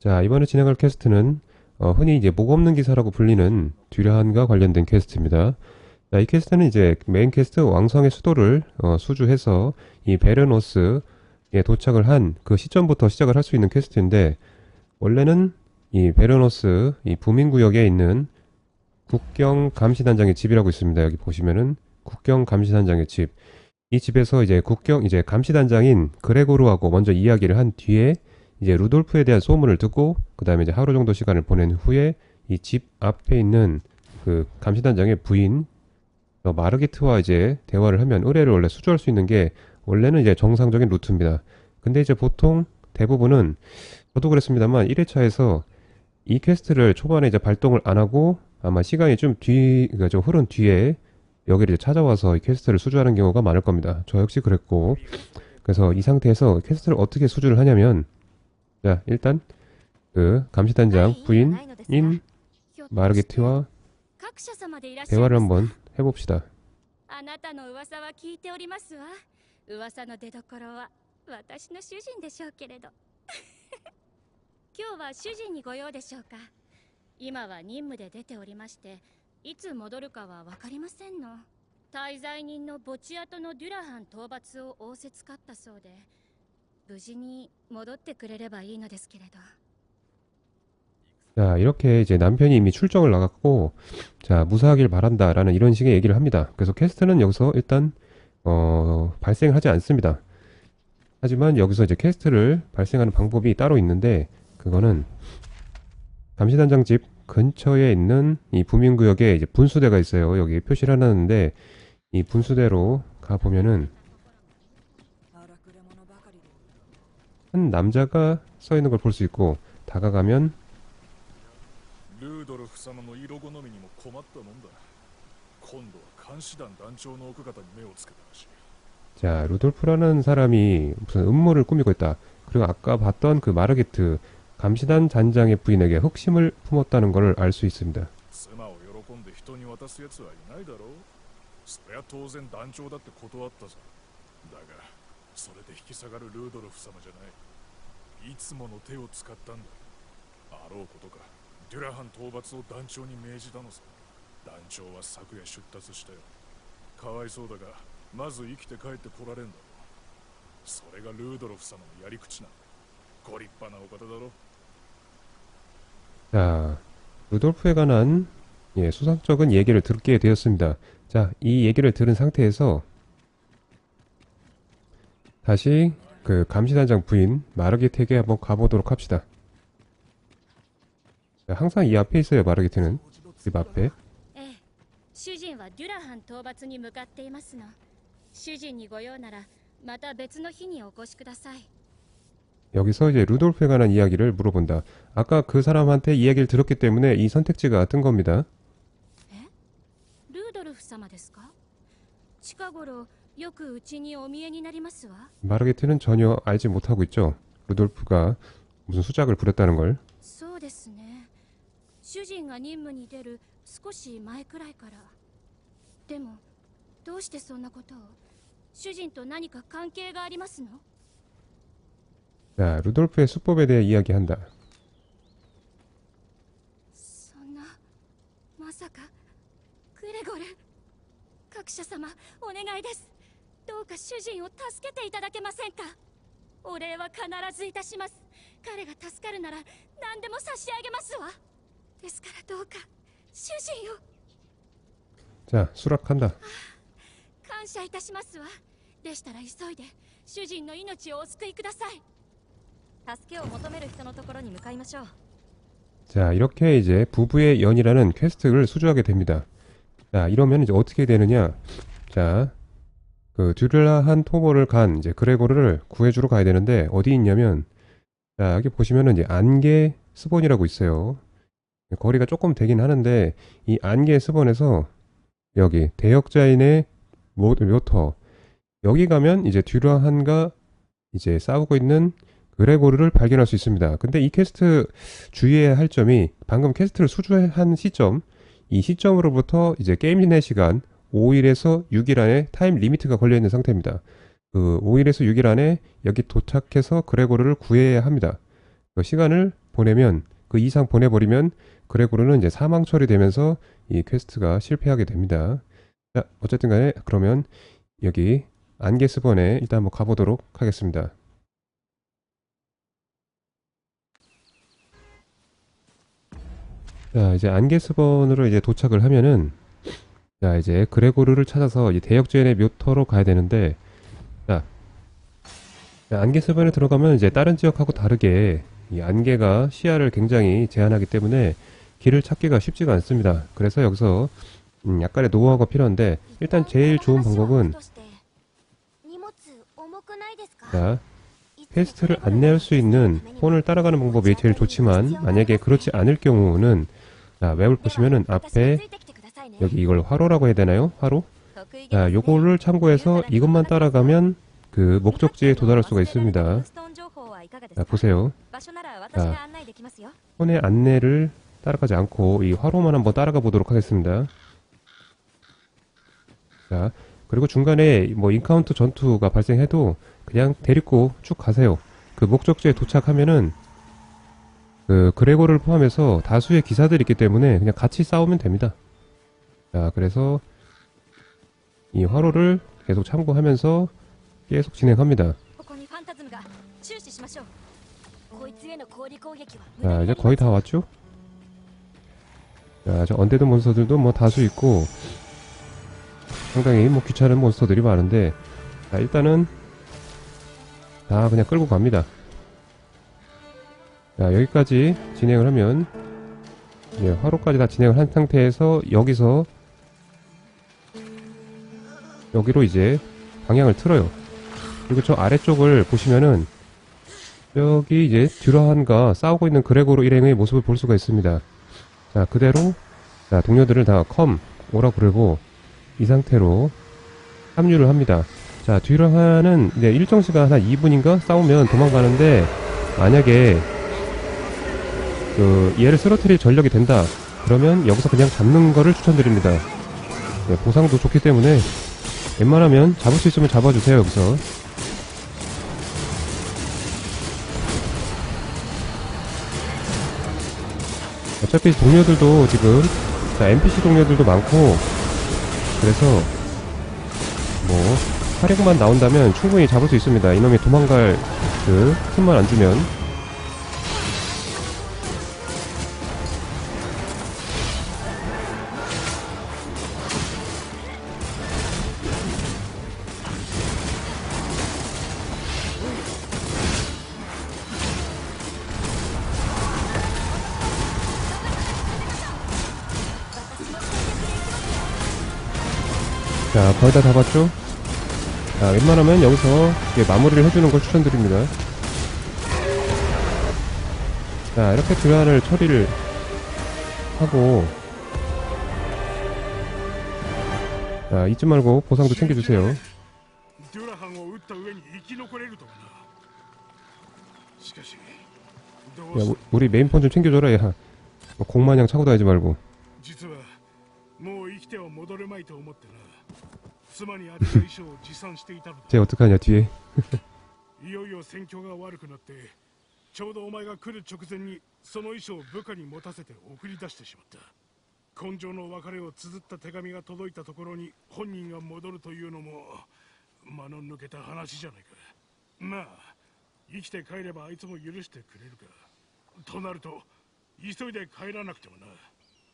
자, 이번에 진행할 퀘스트는 어, 흔히 이제 목 없는 기사라고 불리는 듀라한과 관련된 퀘스트입니다. 자, 이 퀘스트는 이제 메인 퀘스트 왕성의 수도를 어, 수주해서 이 베르노스에 도착을 한 그 시점부터 시작을 할 수 있는 퀘스트인데 원래는 이 베르노스 이 부민구역에 있는 국경 감시단장의 집이라고 있습니다. 여기 보시면은 국경 감시단장의 집. 이 집에서 이제 국경 이제 감시단장인 그레고르하고 먼저 이야기를 한 뒤에 이제 루돌프에 대한 소문을 듣고 그 다음에 이제 하루 정도 시간을 보낸 후에 이 집 앞에 있는 그 감시단장의 부인 어, 마르기트와 이제 대화를 하면 의뢰를 원래 수주할 수 있는 게 원래는 이제 정상적인 루트입니다. 근데 이제 보통 대부분은 저도 그랬습니다만 1회차에서 이 퀘스트를 초반에 이제 발동을 안 하고 아마 시간이 좀 뒤, 그러니까 좀 흐른 뒤에 여기를 찾아와서 이 퀘스트를 수주하는 경우가 많을 겁니다. 저 역시 그랬고. 그래서 이 상태에서 퀘스트를 어떻게 수주를 하냐면 자, 일단 그 감시단장 부인인 마르게트와 대화를 한번 해봅시다. あなたの噂は聞いておりますわ噂の出所は私の主人でしょうけれど今日は主人にご用でしょうか今は任務で出ておりましていつ戻るかは分かりませんの滞在人の墓地跡のデュラハン討伐を仰せつかったそうで 無事に戻ってくれればいいのですけれど 자, 이렇게 이제 남편이 이미 출정을 나갔고, 자, 무사하길 바란다라는 이런 식의 얘기를 합니다. 그래서 퀘스트는 여기서 일단, 어, 발생하지 않습니다. 하지만 여기서 이제 퀘스트를 발생하는 방법이 따로 있는데, 그거는 감시단장 집 근처에 있는 이 부민구역에 이제 분수대가 있어요. 여기 표시를 해놨는데, 이 분수대로 가보면은, 한 남자가 서 있는 걸 볼 수 있고 다가가면 자 루돌프라는 사람이 무슨 음모를 꾸미고 있다. 그리고 아까 봤던 그 마르게트 감시단 잔장의 부인에게 흑심을 품었다는 것을 알 수 있습니다. いないだろうそりゃ当然団長だって断ったぞだがそれで引き下がるルードルフ様じゃないいつもの手を使ったんだあろうことかデュラハン討伐を団長に命じたのさ団長は昨夜出立したよかわいそうだがまず生きて帰ってこられんだろうそれがルードルフ様のやり口なんだご立派なお方だろ 자, 루돌프에 관한 예, 수상적인 얘기를 듣게 되었습니다. 자, 이 얘기를 들은 상태에서 다시 그 감시단장 부인 마르게트에게 한번 가보도록 합시다. 자, 항상 이 앞에 있어요, 마르게트는. 집 앞에. ええ主人はデュラハン討伐に向かっていますの主人にご用ならまた別の日にお越しください 여기서 이제 루돌프에 관한 이야기를 물어본다. 아까 그 사람한테 이야기를 들었기 때문에 이 선택지가 뜬 겁니다. ルードルフ様ですか近頃 よくうちにお見えになりますわ 마르게트는 전혀 알지 못하고 있죠. 루돌프가 무슨 수작을 부렸다는 걸. そうですね主人が任務に出る少し前くらいからでもどうしてそんなことを主人と何か関係がありますの 자, 루돌프의 수법에 대해 이야기한다. そんなまさかグレゴル各社様お願いです どうか主人を助けていただけませんかお礼は必ずいたします彼が助かるなら何でも差し上げますわですからどうか主人を 자, 수락한다. 感謝いたしますわでしたら急いで主人の命をお救いください助けを求める人のところに向かいましょう 자, 이렇게 이제 부부의 연이라는 퀘스트를 수주하게 됩니다. 자, 이러면 이제 어떻게 되느냐? 자, 그 듀르라한 토벌을 간 이제 그레고르를 구해주러 가야 되는데 어디 있냐면 자, 여기 보시면은 이제 안개 스본이라고 있어요. 거리가 조금 되긴 하는데 이 안개 스본에서 여기 대역자인의 모- 묘터 여기 가면 이제 듀르한과 이제 싸우고 있는 그레고르를 발견할 수 있습니다. 근데 이 퀘스트 주의해야 할 점이 방금 퀘스트를 수주한 시점, 이 시점으로부터 이제 게임 진행 시간 5일에서 6일 안에 타임 리미트가 걸려 있는 상태입니다. 그 5일에서 6일 안에 여기 도착해서 그레고르를 구해야 합니다. 그 시간을 보내면 그 이상 보내버리면 그레고르는 이제 사망 처리되면서 이 퀘스트가 실패하게 됩니다. 자, 어쨌든 간에 그러면 여기 안게스번에 일단 한번 가보도록 하겠습니다. 자, 이제 안게스번으로 이제 도착을 하면은 자, 이제 그레고르를 찾아서 이 대역주연의 묘터로 가야 되는데 자, 자, 안개수변에 들어가면 이제 다른 지역하고 다르게 이 안개가 시야를 굉장히 제한하기 때문에 길을 찾기가 쉽지가 않습니다. 그래서 여기서 음, 약간의 노하우가 필요한데 일단 제일 좋은 방법은 자, 퀘스트를 안내할 수 있는 폰을 따라가는 방법이 제일 좋지만 만약에 그렇지 않을 경우는 자, 맵을 보시면은 앞에 여기 이걸 화로라고 해야 되나요? 화로? 자, 요거를 참고해서 이것만 따라가면 그 목적지에 도달할 수가 있습니다. 자, 보세요. 자. 폰의 안내를 따라가지 않고 이 화로만 한번 따라가 보도록 하겠습니다. 자, 그리고 중간에 뭐 인카운트 전투가 발생해도 그냥 데리고 쭉 가세요. 그 목적지에 도착하면은 그 그레고를 포함해서 다수의 기사들이 있기 때문에 그냥 같이 싸우면 됩니다. 자, 그래서 이 화로를 계속 참고하면서 계속 진행합니다. 자, 이제 거의 다 왔죠? 자, 저 언데드 몬스터들도 뭐 다수 있고 상당히 뭐 귀찮은 몬스터들이 많은데 자, 일단은 다 그냥 끌고 갑니다. 자, 여기까지 진행을 하면 예, 화로까지 다 진행을 한 상태에서 여기서 여기로 이제 방향을 틀어요. 그리고 저 아래쪽을 보시면은 여기 이제 듀라한과 싸우고 있는 그레고르 일행의 모습을 볼 수가 있습니다. 자, 그대로 자, 동료들을 다 컴 오라 그러고 이 상태로 합류를 합니다. 자, 듀라한은 이제 일정 시간 한 2분인가 싸우면 도망가는데 만약에 그 얘를 쓰러뜨릴 전력이 된다. 그러면 여기서 그냥 잡는 거를 추천드립니다. 네, 보상도 좋기 때문에 웬만하면 잡을 수 있으면 잡아주세요, 여기서. 어차피 동료들도 지금 자, NPC 동료들도 많고 그래서 뭐 활약만 나온다면 충분히 잡을 수 있습니다. 이놈이 도망갈 그 틈만 안 주면 거의 다 잡았죠? 자, 웬만하면 여기서 예, 마무리를 해주는 걸 추천드립니다. 자, 이렇게 드란을 처리를 하고 자, 잊지 말고 보상도 챙겨주세요. 야, 우리 메인폰 좀 챙겨줘라, 야. 뭐, 공마냥 차고 다니지 말고. もう生きては戻れまいと思ってな。妻にあった衣装を持参していたのだ。じゃあ、いには消え。いよいよ戦況が悪くなって、ちょうどお前が来る直前にその衣装を部下に持たせて送り出してしまった。根性の別れを綴った手紙が届いたところに本人が戻るというのも間の抜けた話じゃないかまあ生きて帰ればあいつも許してくれるかとなると急いで帰らなくてもな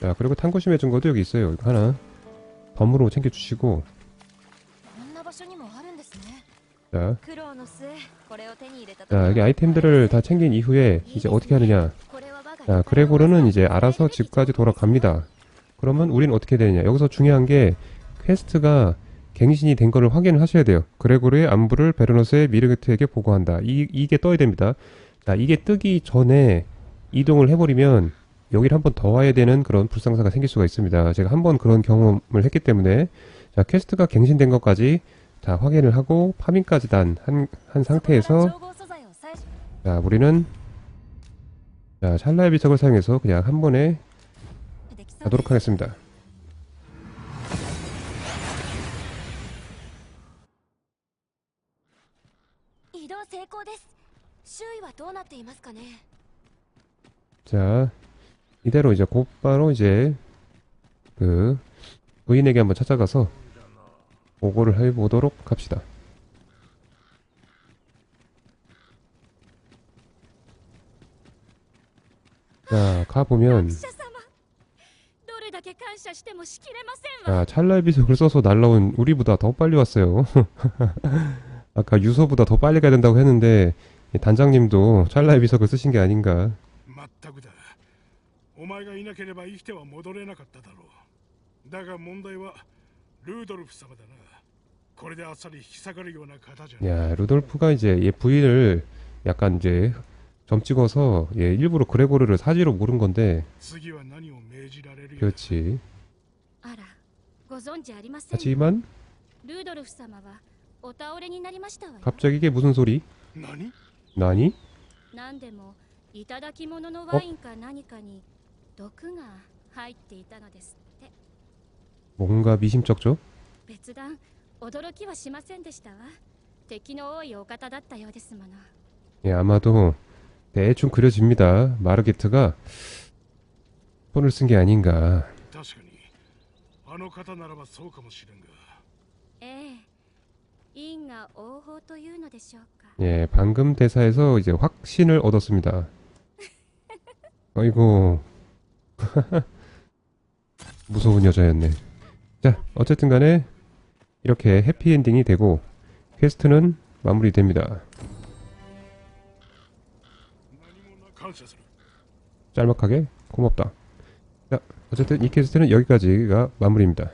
자 그리고 탐구심 해준 것도 여기 있어요. 이거 하나 덤으로 챙겨주시고. 자, 자 여기 아이템들을 다 챙긴 이후에 이제 어떻게 하느냐. 자 그레고르는 이제 알아서 집까지 돌아갑니다. 그러면 우린 어떻게 되느냐. 여기서 중요한 게 퀘스트가 갱신이 된 것을 확인을 하셔야 돼요. 그레고르의 안부를 베르노스의 미르게트에게 보고한다. 이, 이게 떠야 됩니다. 자 이게 뜨기 전에 이동을 해버리면 여기를 한 번 더 와야 되는 그런 불상사가 생길 수가 있습니다. 제가 한 번 그런 경험을 했기 때문에 자 퀘스트가 갱신된 것까지 다 확인을 하고 파밍까지 단 한 한 상태에서 자 우리는 자 찰나의 비석을 사용해서 그냥 한 번에 가도록 하겠습니다. 자, 이대로 이제 곧바로 이제 그 부인에게 한번 찾아가서 보고를 해보도록 합시다. 자, 가보면 자, 찰날비석을 써서 날라온 우리보다 더 빨리 왔어요. 아까 유서보다 더 빨리 가야 된다고 했는데 단장님도 찰나의 비석을 쓰신 게 아닌가 まったくだお前がいなければ生きては戻れなかっただろうだが問題はルードルフ様だなこれであっさり引き下がるような方じゃない 야 루돌프가 이제 얘 부인을 약간 이제 점 찍어서 얘 일부러 그레고르를 사지로 모른 건데 次は何を命じられるよ 그렇지 あらご存知ありません 하지만 ルードルフ様はお倒れになりましたわよ 갑자기 이게 무슨 소리? 何 나니? 何でも いただき物のワインか何かに毒が入っていたのですって 뭔가 미심쩍죠? 別段驚きはしませんでしたわ敵の多いお方だったようですもの 예 아마도 대충 그려집니다 마르게트가 손을 쓴 게 아닌가 確かにあの方ならばそうかもしれんがええ因果応報というのでしょうか 예 방금 대사에서 이제 확신을 얻었습니다 아이고 무서운 여자였네. 자, 어쨌든 간에 이렇게 해피엔딩이 되고 퀘스트는 마무리됩니다. 짤막하게 고맙다. 자, 어쨌든 이 퀘스트는 여기까지가 마무리입니다.